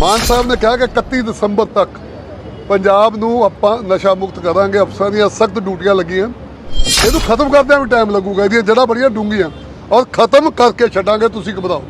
ਮਾਨ ਸਾਹਿਬ ਨੇ ਕਿਹਾ ਕਿ 31 ਦਸੰਬਰ ਤੱਕ ਪੰਜਾਬ ਨੂੰ ਆਪਾਂ ਨਸ਼ਾ ਮੁਕਤ ਕਰਾਂਗੇ, ਅਫਸਰਾਂ ਦੀਆਂ ਸਖਤ ਡਿਊਟੀਆਂ ਲੱਗੀਆਂ। ਇਹਨੂੰ ਖਤਮ ਕਰਦਿਆਂ ਵੀ ਟਾਈਮ ਲੱਗੂਗਾ, ਇਹਦੀਆਂ ਜੜ੍ਹਾਂ ਬੜੀਆਂ ਡੂੰਘੀਆਂ। ਔਰ ਖਤਮ ਕਰਕੇ ਛੱਡਾਂਗੇ, ਤੁਸੀਂ ਘਬਰਾਓ।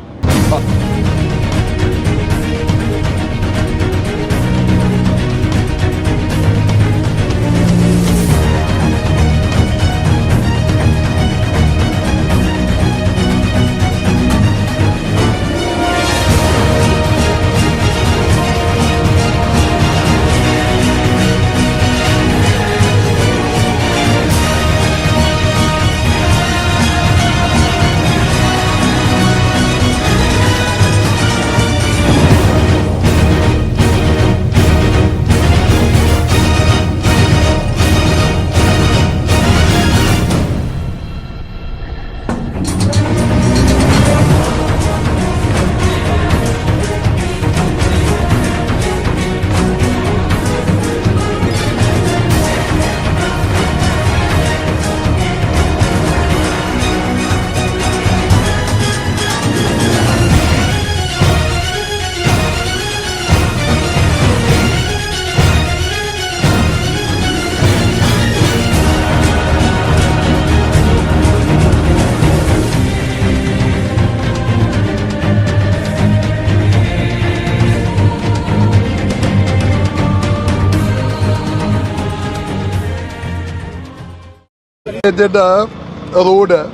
ਇਹ ਜਿਹੜਾ ਰੋਡ ਹੈ,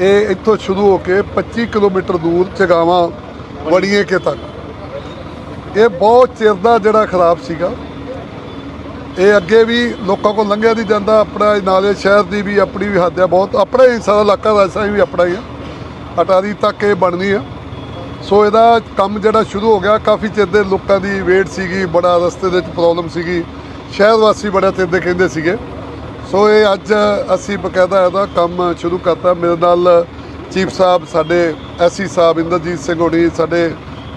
ਇਹ ਇੱਥੋਂ ਸ਼ੁਰੂ ਹੋ ਕੇ 25 ਕਿਲੋਮੀਟਰ ਦੂਰ ਚਗਾਵਾਂ ਵੜੀਏ ਕੇ ਤੱਕ। ਇਹ ਬਹੁਤ ਚਿਰ ਦਾ ਜਿਹੜਾ ਖਰਾਬ ਸੀਗਾ। ਇਹ ਅੱਗੇ ਵੀ ਲੋਕਾਂ ਕੋਲ ਲੰਘਿਆ ਨਹੀਂ ਜਾਂਦਾ, ਆਪਣਾ ਨਾਲੇ ਸ਼ਹਿਰ ਦੀ ਵੀ ਆਪਣੀ ਵੀ ਹੱਦ ਹੈ ਬਹੁਤ ਆਪਣਾ ਹੀ ਸਾਰਾ ਇਲਾਕਾ ਵੈਸਾ ਵੀ ਆਪਣਾ ਹੀ ਆ। ਅਟਾਰੀ ਤੱਕ ਇਹ ਬਣਨੀ ਆ। ਸੋ ਇਹਦਾ ਕੰਮ ਜਿਹੜਾ ਸ਼ੁਰੂ ਹੋ ਗਿਆ, ਕਾਫੀ ਚਿਰ ਦੇ ਲੋਕਾਂ ਦੀ ਵੇਟ ਸੀਗੀ, ਬੜਾ ਰਸਤੇ ਦੇ ਵਿੱਚ ਪ੍ਰੋਬਲਮ ਸੀਗੀ। ਸ਼ਹਿਰ ਵਾਸੀ ਬੜਾ ਚਿਰ ਦੇ ਕਹਿੰਦੇ ਸੀਗੇ। ਸੋ ਇਹ ਅੱਜ ਅਸੀਂ ਬਕਾਇਦਾ ਇਹਦਾ ਕੰਮ ਸ਼ੁਰੂ ਕਰਤਾ। ਮੇਰੇ ਨਾਲ ਚੀਫ ਸਾਹਿਬ ਸਾਡੇ ਐਸਸੀ ਸਾਹਿਬ ਇੰਦਰਜੀਤ ਸਿੰਘ ਹੋਣੀ, ਸਾਡੇ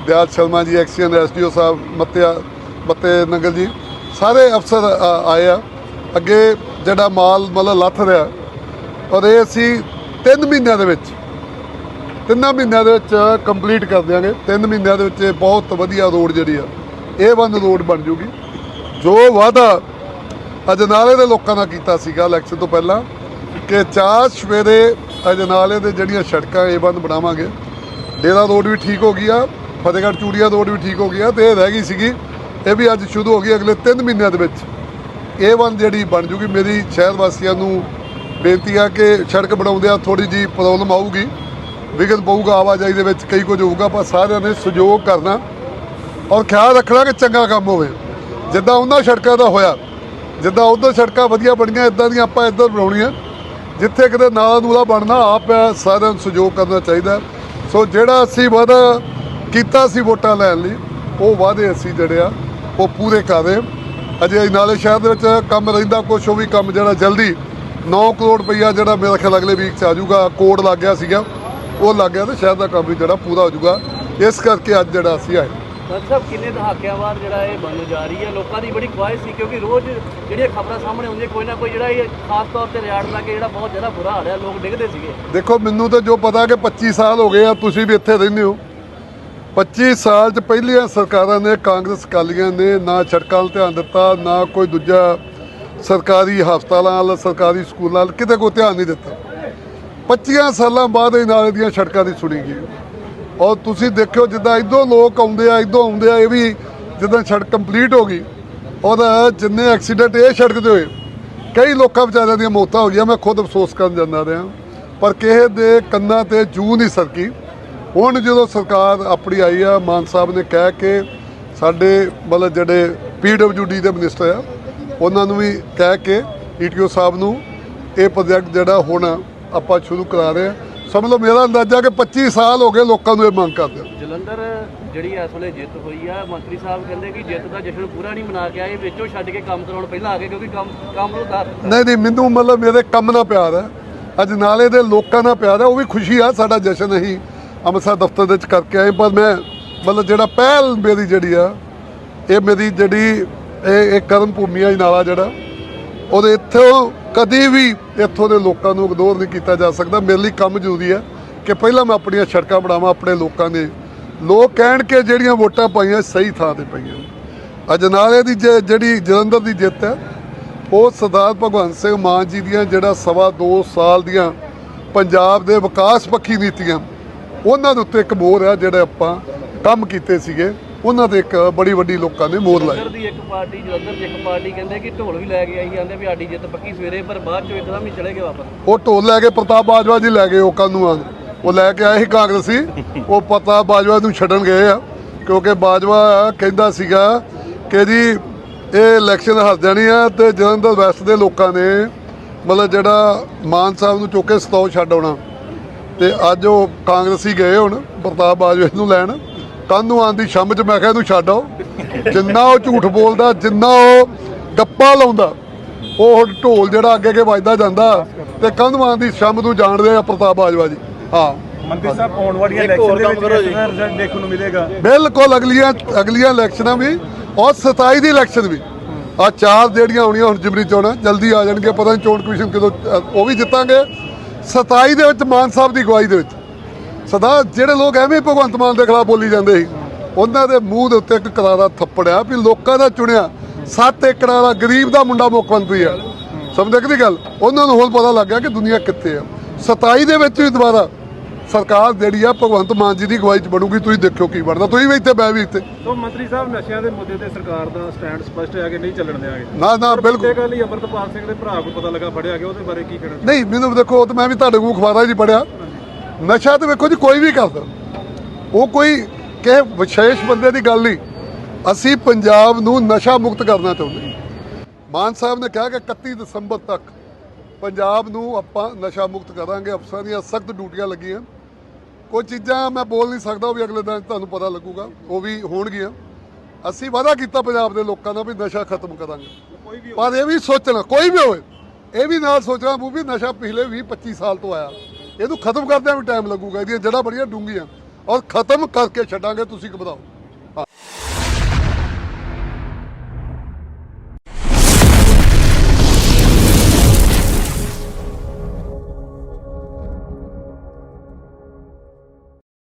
ਦਿਆਲ ਸ਼ਰਮਾ ਜੀ ਐਕਸੀਅਨ ਐਸਡੀਓ ਸਾਹਿਬ, ਮੱਤਿਆ, ਮੱਤੇ ਨੰਗਲ ਜੀ, ਸਾਰੇ ਅਫਸਰ ਆਏ ਆ। ਅੱਗੇ ਜਿਹੜਾ ਮਾਲ ਮਤਲਬ ਲੱਥ ਰਿਹਾ, ਔਰ ਇਹ ਅਸੀਂ 3 ਮਹੀਨਿਆਂ ਦੇ ਵਿੱਚ, ਤਿੰਨਾਂ ਮਹੀਨਿਆਂ ਦੇ ਵਿੱਚ ਕੰਪਲੀਟ ਕਰ ਦਿਆਂਗੇ। ਤਿੰਨ ਮਹੀਨਿਆਂ ਦੇ ਵਿੱਚ ਇਹ ਬਹੁਤ ਵਧੀਆ ਰੋਡ ਜਿਹੜੀ ਆ ਇਹ ਵਨ ਰੋਡ ਬਣ ਜੂਗੀ। ਜੋ ਵਾਅਦਾ ਅਜਨਾਲੇ ਦੇ ਲੋਕਾਂ ਨਾਲ ਕੀਤਾ ਸੀਗਾ ਇਲੈਕਸ਼ਨ ਤੋਂ ਪਹਿਲਾਂ ਕਿ ਚਾਰ ਸਵੇਰੇ ਅਜਨਾਲੇ ਦੇ ਜਿਹੜੀਆਂ ਸੜਕਾਂ ਇਹ ਬੰਦ ਬਣਾਵਾਂਗੇ। ਡੇਰਾ ਰੋਡ ਵੀ ਠੀਕ ਹੋ ਗਈ ਆ ਫਤਿਹਗੜ੍ਹ ਚੂੜੀਆ ਰੋਡ ਵੀ ਠੀਕ ਹੋ ਗਈ ਆ ਤੇ ਇਹ ਰਹਿ ਗਈ ਸੀਗੀ। ਇਹ ਵੀ ਅੱਜ ਸ਼ੁਰੂ ਹੋ ਗਈ ਅਗਲੇ 3 ਮਹੀਨਿਆਂ ਦੇ ਵਿੱਚ। ਇਹ ਬੰਦ ਜਿਹੜੀ ਬਣ ਜੂਗੀ, ਮੇਰੀ ਸ਼ਹਿਰ ਵਾਸੀਆਂ ਨੂੰ ਬੇਨਤੀ ਆ ਕਿ ਸੜਕ ਬਣਾਉਂਦਿਆਂ ਥੋੜੀ ਜੀ ਪ੍ਰੋਬਲਮ ਆਊਗੀ। ਵਿਗਨ ਪਊਗਾ, ਆਵਾਜਾਈ ਦੇ ਵਿੱਚ ਕਈ ਕੁਝ ਹੋਊਗਾ ਪਰ ਸਾਰਿਆਂ ਨੇ ਸਹਿਯੋਗ ਕਰਨਾ ਔਰ ਖਿਆਲ ਰੱਖਣਾ ਕਿ ਚੰਗਾ ਕੰਮ ਹੋਵੇ। ਜਿੱਦਾਂ ਉਹਨਾਂ ਸੜਕਾਂ ਦਾ ਹੋਇਆ ਜਿੱਦਾਂ ਉਧਰ ਸੜਕਾਂ ਵਧੀਆ ਬਣੀਆਂ, ਇਦਾਂ ਦੀਆਂ ਆਪਾਂ ਇੱਧਰ ਬਣਾਉਣੀਆਂ। ਜਿੱਥੇ ਕਿਤੇ ਨਾਲਾ ਨੂਲਾ ਬਣਨਾ, ਆਪ ਸਾਰਿਆਂ ਨੂੰ ਸਹਿਯੋਗ ਕਰਨਾ ਚਾਹੀਦਾ। ਸੋ ਜਿਹੜਾ ਅਸੀਂ ਵਾਅਦਾ ਕੀਤਾ ਸੀ ਵੋਟਾਂ ਲੈਣ ਲਈ, ਉਹ ਵਾਅਦੇ ਅਸੀਂ ਜਿਹੜੇ ਆ, ਉਹ ਪੂਰੇ ਕਰ ਰਹੇ ਅਜੇ ਨਾਲੇ ਸ਼ਹਿਰ ਦੇ ਵਿੱਚ ਕੰਮ ਰਹਿੰਦਾ, ਕੁਛ ਉਹ ਵੀ ਕੰਮ ਜਿਹੜਾ ਜਲਦੀ 9 ਕਰੋੜ ਰੁਪਈਆ ਜਿਹੜਾ ਮੇਰਾ ਖਿਆਲ ਅਗਲੇ ਵੀਕ ਚ ਆ ਜਾਊਗਾ, ਕੋਡ ਲੱਗ ਗਿਆ ਸੀਗਾ, ਉਹ ਲੱਗ ਗਿਆ ਤੇ ਸ਼ਹਿਰ ਦਾ ਕੰਮ ਵੀ ਜਿਹੜਾ ਪੂਰਾ ਹੋ ਜਾਊਗਾ। ਇਸ ਕਰਕੇ ਅੱਜ ਜਿਹੜਾ ਅਸੀਂ ਆਏ। ਸਰ ਸਾਹਿਬ, ਕਿੰਨੇ ਦਹਾਕਿਆਂ ਬਾਅਦ ਜਿਹੜਾ ਇਹ ਬਣਨ ਜਾ ਰਹੀ ਹੈ? ਲੋਕਾਂ ਦੀ ਬੜੀ ਖੁਆਇਸ਼ ਸੀ ਕਿਉਂਕਿ ਰੋਜ਼ ਜਿਹੜੀਆਂ ਖਬਰਾਂ ਸਾਹਮਣੇ ਆਉਂਦੀਆਂ, ਕੋਈ ਨਾ ਕੋਈ ਜਿਹੜਾ ਇਹ ਖਾਸ ਤੌਰ ਤੇ ਰਿਆੜ ਲਾ ਕੇ ਜਿਹੜਾ ਬਹੁਤ ਜ਼ਿਆਦਾ ਬੁਰਾ ਹਾਲ ਹੈ, ਲੋਕ ਡਿੱਗਦੇ ਸੀਗੇ। ਦੇਖੋ, ਮੈਨੂੰ ਤਾਂ ਜੋ ਪਤਾ ਕਿ 25 ਸਾਲ ਹੋ ਗਏ ਆ, ਤੁਸੀਂ ਵੀ ਇੱਥੇ ਰਹਿੰਦੇ ਹੋ। 25 ਸਾਲ ਚ ਪਹਿਲੀਆਂ ਸਰਕਾਰਾਂ ਨੇ, ਕਾਂਗਰਸ ਅਕਾਲੀਆਂ ਨੇ ਨਾ ਸੜਕਾਂ 'ਤੇ ਧਿਆਨ ਦਿੱਤਾ, ਨਾ ਕੋਈ ਦੂਜਾ ਸਰਕਾਰੀ ਹਸਪਤਾਲਾਂ ਵੱਲ, ਸਰਕਾਰੀ ਸਕੂਲਾਂ ਵੱਲ ਕਿਤੇ ਕੋਈ ਧਿਆਨ ਨਹੀਂ ਦਿੱਤਾ। 25 ਸਾਲਾਂ ਬਾਅਦ ਇਹ ਨਾਲੇ ਦੀਆਂ ਸੜਕਾਂ ਦੀ ਸੁਣੀ ਗਈ। ਔਰ ਤੁਸੀਂ ਦੇਖਿਓ ਜਿੱਦਾਂ ਇਦੋਂ ਲੋਕ ਆਉਂਦੇ ਆ ਇਦੋਂ ਆਉਂਦੇ ਆ, ਇਹ ਵੀ ਜਿੱਦਾਂ ਸੜਕ ਕੰਪਲੀਟ ਹੋ ਗਈ। ਔਰ ਜਿੰਨੇ ਐਕਸੀਡੈਂਟ ਇਹ ਸੜਕ ਤੇ ਹੋਏ, ਕਈ ਲੋਕਾਂ ਵਿਚਾਰਿਆਂ ਦੀਆਂ ਮੌਤਾਂ ਹੋ ਗਈਆਂ, ਮੈਂ ਖੁਦ ਅਫਸੋਸ ਕਰਨ ਜਾਂਦਾ ਰਿਹਾ। ਪਰ ਕਿਸੇ ਦੇ ਕੰਨਾਂ ਤੇ ਜੂ ਨਹੀਂ ਸਰਕੀ। ਹੁਣ ਜਦੋਂ ਸਰਕਾਰ ਆਪਣੀ ਆਈ ਆ, ਮਾਨ ਸਾਹਿਬ ਨੇ ਕਹਿ ਕੇ ਸਾਡੇ ਮਤਲਬ ਜਿਹੜੇ ਪੀਡਬਲਯੂਡੀ ਦੇ ਮਿਨਿਸਟਰ ਆ, ਉਹਨਾਂ ਨੂੰ ਵੀ ਕਹਿ ਕੇ ਈਟੀਓ ਸਾਹਿਬ ਨੂੰ ਇਹ ਪ੍ਰੋਜੈਕਟ ਜਿਹੜਾ ਹੁਣ ਆਪਾਂ ਸ਼ੁਰੂ ਕਰਾ ਰਹੇ ਆ ਸਮਝ ਲਓ ਮੇਰਾ ਅੰਦਾਜ਼ਾ ਕਿ 25 ਸਾਲ ਹੋ ਗਏ ਲੋਕਾਂ ਨੂੰ ਇਹ ਮੰਗ ਕਰਦੇ ਜਲੰਧਰ ਜਿਹੜੀ ਇਸ ਵੇਲੇ ਜਿੱਤ ਹੋਈ ਆ ਮੰਤਰੀ ਸਾਹਿਬ ਕਹਿੰਦੇ ਕਿ ਜਿੱਤ ਦਾ ਜਸ਼ਨ ਪੂਰਾ ਨਹੀਂ ਮਨਾ ਕੇ ਆਏ ਵਿੱਚੋਂ ਛੱਡ ਕੇ ਕੰਮ ਕਰਾਉਣ ਪਹਿਲਾਂ ਆ ਗਏ ਕਿਉਂਕਿ ਕੰਮ ਕੰਮ ਨੂੰ ਕਰ ਨਹੀਂ ਨਹੀਂ ਮੈਨੂੰ ਮਤਲਬ ਮੇਰੇ ਕੰਮ ਨਾਲ ਪਿਆਰ ਹੈ। ਅੱਜ ਨਾਲੇ ਦੇ ਲੋਕਾਂ ਨਾਲ ਪਿਆਰ ਹੈ ਉਹ ਵੀ ਖੁਸ਼ੀ ਆ ਸਾਡਾ ਜਸ਼ਨ ਅਸੀਂ ਅੰਮ੍ਰਿਤਸਰ ਦਫ਼ਤਰ ਦੇ ਵਿੱਚ ਕਰਕੇ ਆਏ ਪਰ ਮੈਂ ਮਤਲਬ ਜਿਹੜਾ ਪਹਿਲ ਮੇਰੀ ਜਿਹੜੀ ਆ ਇਹ ਮੇਰੀ ਜਿਹੜੀ ਇਹ ਇਹ ਕਰਮ ਭੂਮੀ ਆ ਨਾਲਾ ਜਿਹੜਾ ਉਹਦੇ ਇੱਥੋਂ ਕਦੇ ਵੀ ਇੱਥੋਂ ਦੇ ਲੋਕਾਂ ਨੂੰ ਇਗਨੋਰ ਨਹੀਂ ਕੀਤਾ ਜਾ ਸਕਦਾ। ਮੇਰੇ ਲਈ ਕੰਮ ਜ਼ਰੂਰੀ ਹੈ ਕਿ ਪਹਿਲਾਂ ਮੈਂ ਆਪਣੀਆਂ ਸੜਕਾਂ ਬਣਾਵਾਂ, ਆਪਣੇ ਲੋਕਾਂ ਦੇ। ਲੋਕ ਕਹਿਣ ਕਿ ਜਿਹੜੀਆਂ ਵੋਟਾਂ ਪਾਈਆਂ ਸਹੀ ਥਾਂ ਤੇ ਪਈਆਂ। ਅਜਨਾਲੇ ਦੀ ਜਿਹੜੀ ਜਲੰਧਰ ਦੀ ਜਿੱਤ ਹੈ, ਉਹ ਸਰਦਾਰ ਭਗਵੰਤ ਸਿੰਘ ਮਾਨ ਜੀ ਦੀਆਂ ਜਿਹੜਾ ਸਵਾ ਦੋ ਸਾਲ ਦੀਆਂ ਪੰਜਾਬ ਦੇ ਵਿਕਾਸ ਪੱਖੀ ਨੀਤੀਆਂ, ਉਹਨਾਂ ਦੇ ਉੱਤੇ ਇੱਕ ਮੋਹਰ ਹੈ, ਜਿਹੜੇ ਆਪਾਂ ਕੰਮ ਕੀਤੇ ਸੀਗੇ। ਉਹਨਾਂ ਦੇ ਇੱਕ ਬੜੀ ਵੱਡੀ ਲੋਕਾਂ ਨੇ ਮੋਹਰ ਲਾਈ ਜਲੰਧਰ ਦੀ ਇੱਕ ਪਾਰਟੀ ਜਲੰਧਰ ਦੀ ਇੱਕ ਪਾਰਟੀ ਕਹਿੰਦੇ ਕਿ ਢੋਲ ਵੀ ਲੈ ਕੇ ਆਈ ਜਾਂਦੇ ਵੀ ਸਾਡੀ ਜਿੱਤ ਪੱਕੀ ਸਵੇਰੇ ਪਰ ਬਾਅਦ ਚੋਂ ਇੱਕਦਮ ਹੀ ਚਲੇ ਗਏ ਵਾਪਸ। ਉਹ ਢੋਲ ਲੈ ਕੇ ਪ੍ਰਤਾਪ ਬਾਜਵਾ ਜੀ ਲੈ ਗਏ ਉਹ ਨੂੰ ਆ। ਉਹ ਲੈ ਕੇ ਆਏ ਸੀ ਕਾਂਗਰਸੀ। ਉਹ ਪ੍ਰਤਾਪ ਬਾਜਵਾ ਨੂੰ ਛੱਡਣ ਗਏ ਆ ਕਿਉਂਕਿ ਬਾਜਵਾ ਕਹਿੰਦਾ ਸੀਗਾ ਕਿ ਜੀ ਇਹ ਇਲੈਕਸ਼ਨ ਹਾਰ ਜਾਣੀ ਆ ਤੇ ਜਲੰਧਰ ਵੈਸਟ ਦੇ ਲੋਕਾਂ ਨੇ ਮਤਲਬ ਜਿਹੜਾ ਮਾਨ ਸਾਹਿਬ ਨੂੰ ਚੁੱਕ ਕੇ ਸਤੌ ਛੱਡ ਆਉਣਾ। ਤੇ ਅੱਜ ਉਹ ਕਾਂਗਰਸੀ ਗਏ ਹੁਣ ਪ੍ਰਤਾਪ ਬਾਜਵਾ ਨੂੰ ਲੈਣ। ਕੱਲ੍ਹ ਨੂੰ ਆਂਦੀ ਸ਼ੰਮ ਚ ਮੈਂ ਕਿਹਾ ਇਹਨੂੰ ਛੱਡ ਜਿੰਨਾ ਉਹ ਝੂਠ ਬੋਲਦਾ ਜਿੰਨਾ ਉਹ ਗੱਪਾ ਲਾਉਂਦਾ ਉਹ ਢੋਲ ਜਿਹੜਾ ਅੱਗੇ ਅੱਗੇ ਵੱਜਦਾ ਜਾਂਦਾ ਤੇ ਕੰਧਵਾਂ ਦੀ ਸ਼ੰਮ ਨੂੰ ਜਾਣਦੇ ਆ ਪ੍ਰਤਾਪ ਬਾਜਵਾ ਜੀ। ਹਾਂ। ਮੰਤਰੀ ਸਾਹਿਬ ਆਉਣ ਵਾਲੀਆਂ ਇਲੈਕਸ਼ਨ ਦੇ ਵਿੱਚ ਰਿਜ਼ਲਟ ਦੇਖਣ ਨੂੰ ਮਿਲੇਗਾ। ਬਿਲਕੁਲ ਅਗਲੀਆਂ ਅਗਲੀਆਂ ਇਲੈਕਸ਼ਨਾਂ ਵੀ ਔਰ 27 ਦੀ ਇਲੈਕਸ਼ਨ ਵੀ। ਆ ਚਾਰ ਜਿਹੜੀਆਂ ਹੋਣੀਆਂ ਹੁਣ ਜਿਮਰੀ ਚੋਣਾਂ ਜਲਦੀ ਆ ਜਾਣਗੇ ਪਤਾ ਨਹੀਂ ਚੋਣ ਕਮਿਸ਼ਨ ਕਦੋਂ ਉਹ ਵੀ ਜਿੱਤਾਂਗੇ। 27 ਦੇ ਵਿੱਚ ਮਾਨ ਸਾਹਿਬ ਦੀ ਅਗਵਾਈ ਦੇ ਵਿੱਚ। ਸਦਾ ਜਿਹੜੇ ਲੋਕ ਐਵੇਂ ਭਗਵੰਤ ਮਾਨ ਦੇ ਖਿਲਾਫ ਬੋਲੀ ਜਾਂਦੇ ਸੀ ਉਹਨਾਂ ਦੇ ਮੂੰਹ ਦੇ ਉੱਤੇ ਇੱਕ ਕਰਾਰਾ ਥੱਪੜਿਆ ਵੀ ਲੋਕਾਂ ਦਾ ਚੁਣਿਆ। 7 ਏਕੜ ਵਾਲਾ ਗਰੀਬ ਦਾ ਮੁੰਡਾ ਮੁੱਖ ਮੰਤਰੀ ਆ। ਸਮਝਦੇ ਕਿ ਗੱਲ? ਉਹਨਾਂ ਨੂੰ ਹੁਣ ਪਤਾ ਲੱਗ ਗਿਆ ਕਿ ਦੁਨੀਆ ਕਿੱਥੇ ਆ। 27 ਦੇ ਵਿੱਚ ਵੀ ਦੁਬਾਰਾ ਸਰਕਾਰ ਜਿਹੜੀ ਆ ਭਗਵੰਤ ਮਾਨ ਜੀ ਦੀ ਅਗਵਾਈ 'ਚ ਬਣੂਗੀ ਤੁਸੀਂ ਦੇਖਿਓ ਕੀ ਬਣਦਾ। ਤੁਸੀਂ ਵੀ ਇੱਥੇ ਮੈਂ ਵੀ ਇੱਥੇ। ਸੋ ਮੰਤਰੀ ਸਾਹਿਬ ਨਸ਼ਿਆਂ ਦੇ ਮੁੱਦੇ ਤੇ ਸਰਕਾਰ ਦਾ ਸਟੈਂਡ ਸਪਸ਼ਟ ਹੈ ਕਿ ਨਹੀਂ ਚੱਲਣ ਦੇਵਾਂਗੇ ਨਾ ਨਾ ਬਿਲਕੁਲ। ਇਹ ਗੱਲ ਹੀ ਅਮਰਤਪਾਲ ਸਿੰਘ ਦੇ ਭਰਾ ਕੋਲ ਪਤਾ ਲੱਗਾ ਫੜਿਆ ਗਿਆ ਉਹਦੇ ਬਾਰੇ ਕੀ ਕਹਿਣਾ ਨਹੀਂ ਮੈਨੂੰ ਦੇਖੋ ਉਹ ਤਾਂ ਮੈਂ ਵੀ ਤੁਹਾਡੇ ਕੋਲ 'ਚ ਹੀ ਪੜਿਆ ਨਸ਼ਾ ਤੇ ਵੇਖੋ ਜੀ, ਕੋਈ ਵੀ ਕਰਦਾ। ਉਹ ਕੋਈ ਕਿਸੇ ਵਿਸ਼ੇਸ਼ ਬੰਦੇ ਦੀ ਗੱਲ ਨਹੀਂ। ਅਸੀਂ ਪੰਜਾਬ ਨੂੰ ਨਸ਼ਾ ਮੁਕਤ ਕਰਨਾ ਚਾਹੁੰਦੇ ਹਾਂ। ਮਾਨ ਸਾਹਿਬ ਨੇ ਕਿਹਾ ਕਿ 31 ਦਸੰਬਰ ਤੱਕ ਪੰਜਾਬ ਨੂੰ ਆਪਾਂ ਨਸ਼ਾ ਮੁਕਤ ਕਰਾਂਗੇ। ਅਫਸਰਾਂ ਦੀਆਂ ਸਖਤ ਡਿਊਟੀਆਂ ਲੱਗੀਆਂ। ਕੋਈ ਚੀਜ਼ਾਂ ਮੈਂ ਬੋਲ ਨਹੀਂ ਸਕਦਾ, ਉਹ ਵੀ ਅਗਲੇ ਦਿਨ ਤੁਹਾਨੂੰ ਪਤਾ ਲੱਗੂਗਾ। ਉਹ ਵੀ ਹੋਣਗੀਆਂ। ਅਸੀਂ ਵਾਅਦਾ ਕੀਤਾ ਪੰਜਾਬ ਦੇ ਲੋਕਾਂ ਦਾ ਵੀ ਨਸ਼ਾ ਖਤਮ ਕਰਾਂਗੇ। ਪਰ ਇਹ ਵੀ ਸੋਚਣਾ, ਕੋਈ ਵੀ ਹੋਵੇ, ਇਹ ਵੀ ਨਾਲ ਸੋਚਣਾ ਪਊ ਵੀ ਨਸ਼ਾ ਪਿਛਲੇ 20 25 ਸਾਲ ਤੋਂ ਆਇਆ। ਇਹਨੂੰ ਖਤਮ ਕਰਦਿਆਂ ਵੀ ਟਾਈਮ ਲੱਗੂਗਾ, ਇਹਦੀਆਂ ਜੜ੍ਹਾਂ ਬੜੀਆਂ ਡੂੰਘੀਆਂ। ਔਰ ਖਤਮ ਕਰਕੇ ਛੱਡਾਂਗੇ, ਤੁਸੀਂ ਘਬਰਾਓ।